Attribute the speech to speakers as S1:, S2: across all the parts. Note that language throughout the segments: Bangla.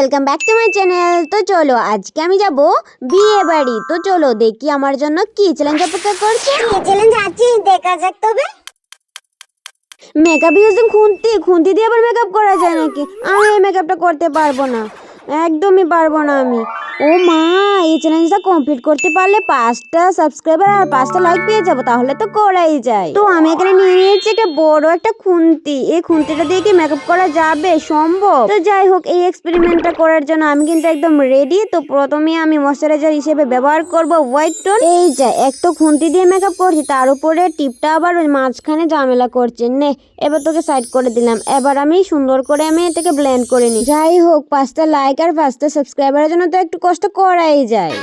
S1: Welcome back to my channel তো চলো আজকে আমি যাব বিয়ে বাড়ি। তো চলো দেখি আমার জন্য কি চ্যালেঞ্জ অপেক্ষা করছে।
S2: চ্যালেঞ্জ আছে? দেখা যাক তবে।
S1: মেকআপ ইউজিং খুন্তি খুন্তি দিয়ে আবার মেকআপ করা যায় নাকি? আমি এই মেকআপটা করতে পারব না। একদমই পারব না আমি। ও মা, এই চ্যালেঞ্জটা কমপ্লিট করতে পারলে পাঁচটা সাবস্ক্রাইবার আর পাঁচটা লাইক পেয়ে যাব, তাহলে তো করাই যায়। তো আমি এখানে নিয়ে নিয়েছি একটা বড় একটা খুন্তি। এই খুন্তিটা দিয়ে কি মেকআপ করা যাবে? সম্ভব। তো যাই হোক, এই এক্সপেরিমেন্টটা করার জন্য আমি কিন্তু একদম রেডি তো প্রথমে আমি ময়শ্চারাইজার হিসেবে ব্যবহার করব হোয়াইট টোন এই যে এক তো খুন্তি দিয়ে মেকআপ করছি, তার উপরে টিপটা আবার মাঝখানে ঝামেলা করছে। নে, এবার তোকে সাইড করে দিলাম। এবার আমি সুন্দর করে আমি এটাকে ব্লেন্ড করে নিই। যাই হোক, পাঁচটা লাইক আর পাঁচটা সাবস্ক্রাইবারের জন্য তো একটু কষ্ট করাই যায়।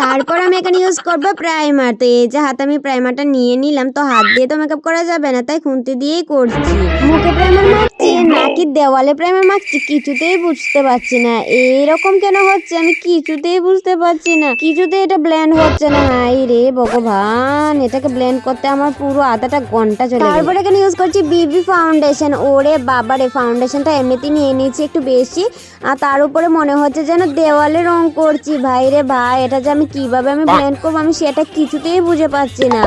S1: তারপর আমি এখানে ইউজ করব প্রাইমার তো এই যে হাতে আমি প্রাইমারটা নিয়ে নিলাম তো হাত দিয়ে তো মেকআপ করা যাবে না তাই খুন্তি দিয়েই করছি। মুখে প্রাইমার মাখছি নাকি দেওয়ালে প্রাইমার মাখছি কিছুতেই বুঝতে পারছি না। এরকম কেন হচ্ছে আমি কিছুতেই বুঝতে পারছি না। কিছুতেই এটা ব্লেন্ড হচ্ছে না। হাই রে ভগবান এটাকে ব্লেন্ড করতে আমার পুরো আধাটা ঘণ্টা চলে তারপরে এখানে ইউজ করছি? বিবি ফাউন্ডেশন ওরে বাবারে ফাউন্ডেশনটা এমনিতেই নিয়ে নিয়েছি একটু বেশি। আর তার উপরে মনে হচ্ছে যেন দেওয়ালে রং করছি। ভাই রে ভাই এটা যে আমি কীভাবে আমি ব্লেন্ড করব আমি সেটা কিছুতেই বুঝে পাচ্ছি না।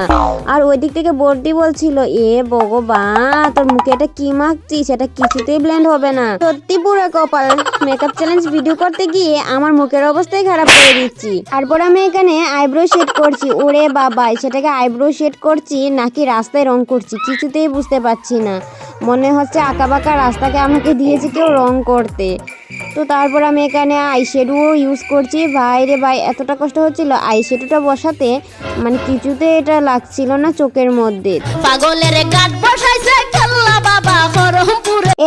S1: আর ওই দিক থেকে বর্দি বলছিল, এ ভগবান, তোর মুখে এটা কি মাখছি সেটা কিছুতেই ব্লেন্ড হবে না। সত্যি পুরো কপাল। মেকআপ চ্যালেঞ্জ ভিডিও করতে গিয়ে আমার মুখের অবস্থাই খারাপ করে দিচ্ছি। তারপর আমি এখানে আইব্রো শেড করছি। ওরে বাবাই, সেটাকে আইব্রো শেড করছি, নাকি রাস্তায় রং করছি? কিছুতেই বুঝতে পারছি না। মনে হচ্ছে আঁকা বাঁকা রাস্তাকে আমাকে দিয়েছে কেউ রং করতে। তো তারপর আমি এখানে আইশ্যাডো ইউজ করছি। বাইরে বাই এতটা কষ্ট হচ্ছিল আইশ্যাডোটা বসাতে? মানে কিছুতে এটা লাগছিল না চোখের মধ্যে।
S2: পাগলের কাঠ বসাইছে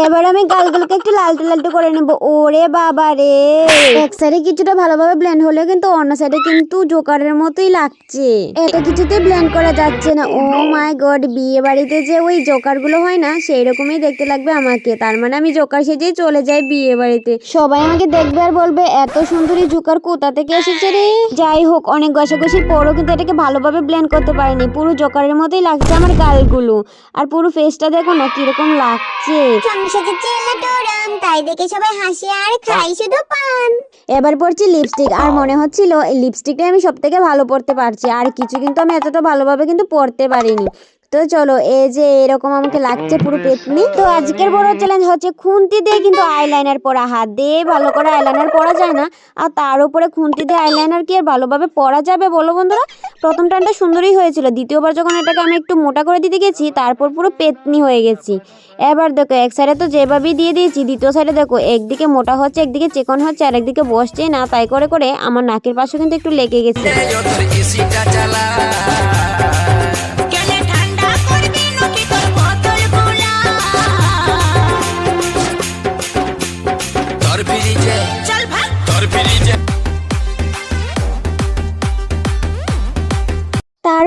S1: এবার আমি গালগুলোকে একটু লালটু লালটু করে নেব। ওরে বাবা রে। এক সাইডে কিছুটা ভালোভাবে ব্লেন্ড হলেও কিন্তু অন্য সাইডে কিন্তু জোকারের মতোই লাগছে। এটা কিছুতে ব্লেন্ড করা যাচ্ছে না। ও মাই গড বিয়ে বাড়িতে যে ওই জোকারগুলো হয় না সেই রকমই দেখতে লাগবে আমাকে। তার মানে আমি জোকার সেজেই চলে যাই বিয়ে বাড়িতে। সবাই আমাকে দেখবে আর বলবে, এত সুন্দরী জোকার কোথা থেকে এসেছে রে? যাই হোক, অনেক ঘষাঘষির পরও কিন্তু এটাকে ভালোভাবে ব্লেন্ড করতে পারিনি। পুরো জোকারের মতোই লাগছে আমার গালগুলো। আর পুরো ফেসটা দেখো না, কীরকম লাগছে।
S2: চেলা তাই দেখে সবাই হাসি আর খাই শুধু পান।
S1: এবার পড়ছি লিপস্টিক আর মনে হচ্ছিল এই আমি সব থেকে ভালো পড়তে পারছি আর কিছু কিন্তু আমি এতটা ভালোভাবে কিন্তু পড়তে পারিনি। তো চলো এই যে এরকম আমাকে লাগছে পুরো পেতনি তো আজকের বড় চ্যালেঞ্জ হচ্ছে খুন্তি দিয়ে কিন্তু আইলাইনার পরা। হাত দিয়ে ভালো করে আইলাইনার পরা যায় না আর তার উপরে খুন্তি দিয়ে আইলাইনার কি আর ভালোভাবে পরা যাবে বলো বন্ধুরা? প্রথম টানটা সুন্দরই হয়েছিল দ্বিতীয়বার যখন এটাকে আমি একটু মোটা করে দিতে গেছি তারপর পুরো পেতনি হয়ে গেছি এবার দেখো এক সাইডে তো যেভাবেই দিয়ে দিয়েছি দ্বিতীয় সাইডে দেখো একদিকে মোটা হচ্ছে একদিকে চেকন হচ্ছে আর একদিকে বসছে না তাই করে করে আমার নাকের পাশে কিন্তু একটু লেগে গেছে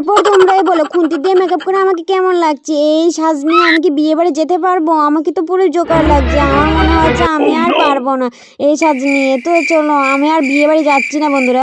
S1: তারপর তোমরাই বলো, খুন্তি দিয়ে মেকআপ করে আমাকে কেমন লাগছে? এই সাজ নিয়ে আমি কি বিয়ে বাড়ি যেতে পারব? আমাকে তো পুরো জোকার লাগছে। আমার মনে হচ্ছে আমি আর পারব না এই সাজ নিয়ে। তো চলো, আমি আর বিয়ে বাড়ি যাচ্ছি না, বন্ধুরা।